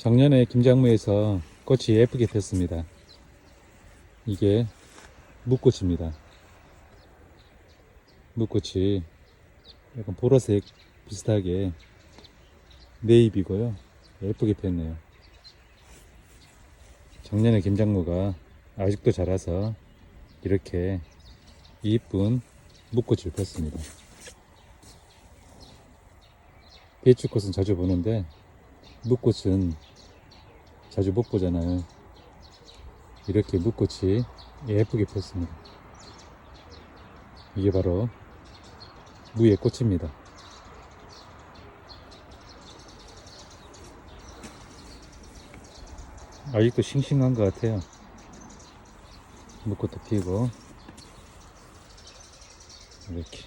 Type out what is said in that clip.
작년에 김장무에서 꽃이 예쁘게 폈습니다. 이게 묵꽃입니다. 묵꽃이 약간 보라색 비슷하게 네잎이고요. 예쁘게 폈네요. 작년에 김장무가 아직도 자라서 이렇게 이쁜 묵꽃을 폈습니다. 배추꽃은 자주 보는데 묵꽃은 자주 못 보잖아요. 이렇게 묵꽃이 예쁘게 폈습니다. 이게 바로 무의 꽃입니다. 아직도 싱싱한 것 같아요. 묵꽃도 피고 이렇게